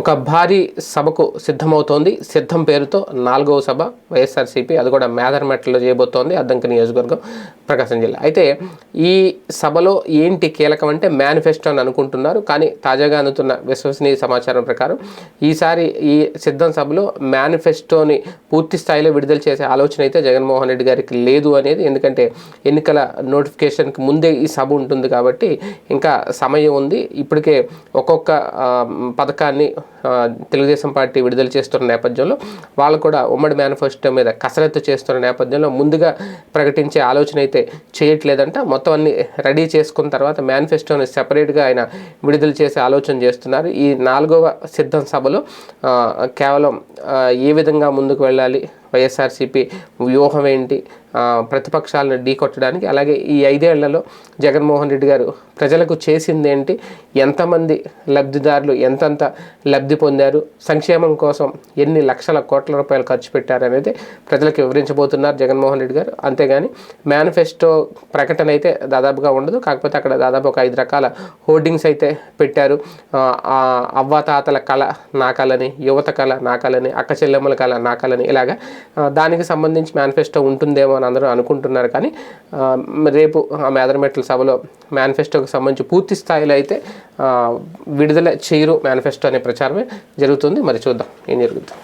ఒక భారీ సభకు సిద్ధమవుతోంది. సిద్ధం పేరుతో నాలుగవ సభ వైఎస్ఆర్సీపీ అది కూడా మేదర్మెట్లో చేయబోతోంది. అద్దంకి నియోజకవర్గం ప్రకాశం జిల్లా. అయితే ఈ సభలో ఏంటి కీలకం అంటే మేనిఫెస్టో అని అనుకుంటున్నారు. కానీ తాజాగా అందుతున్న విశ్వసనీయ సమాచారం ప్రకారం ఈసారి ఈ సిద్ధం సభలో మేనిఫెస్టోని పూర్తి స్థాయిలో విడుదల చేసే ఆలోచన అయితే జగన్మోహన్ రెడ్డి గారికి లేదు అనేది. ఎందుకంటే ఎన్నికల నోటిఫికేషన్కి ముందే ఈ సభ ఉంటుంది కాబట్టి ఇంకా సమయం ఉంది. ఇప్పటికే ఒక్కొక్క పథకాన్ని తెలుగుదేశం పార్టీ విడుదల చేస్తున్న నేపథ్యంలో వాళ్ళు కూడా ఉమ్మడి మేనిఫెస్టో మీద కసరత్తు చేస్తున్న నేపథ్యంలో ముందుగా ప్రకటించే ఆలోచన అయితే చేయట్లేదంట. మొత్తం అన్ని రెడీ చేసుకున్న తర్వాత మేనిఫెస్టోని సెపరేట్గా ఆయన విడుదల చేసే ఆలోచన చేస్తున్నారు. ఈ నాలుగవ సిద్ధం సభలో కేవలం ఏ విధంగా ముందుకు వెళ్ళాలి వైఎస్ఆర్సీపీ వ్యూహం ఏంటి ప్రతిపక్షాలను ఢీకొట్టడానికి అలాగే ఈ ఐదేళ్ళలో జగన్మోహన్ రెడ్డి గారు ప్రజలకు చేసింది ఏంటి ఎంతమంది లబ్ధిదారులు ఎంతంత లబ్ధి పొందారు సంక్షేమం కోసం ఎన్ని లక్షల కోట్ల రూపాయలు ఖర్చు పెట్టారు అనేది ప్రజలకు వివరించబోతున్నారు జగన్మోహన్ రెడ్డి గారు. అంతేగాని మేనిఫెస్టో ప్రకటన అయితే దాదాపుగా ఉండదు కాకపోతే అక్కడ దాదాపు ఒక ఐదు రకాల హోర్డింగ్స్ అయితే పెట్టారు. అవ్వాతాతల కళ నా కళని యువత కళ నా కళని అక్క చెల్లెమ్మల కళ నా కళని ఇలాగా దానికి సంబంధించి మేనిఫెస్టో ఉంటుందేమో అని అందరూ అనుకుంటున్నారు కానీ రేపు ఆ మేదరమెట్ల సభలో మేనిఫెస్టోకి సంబంధించి పూర్తి స్థాయిలో అయితే విడుదల చేయరు మేనిఫెస్టో అనే ప్రచారమే జరుగుతుంది. మరి చూద్దాం ఏం జరుగుతుంది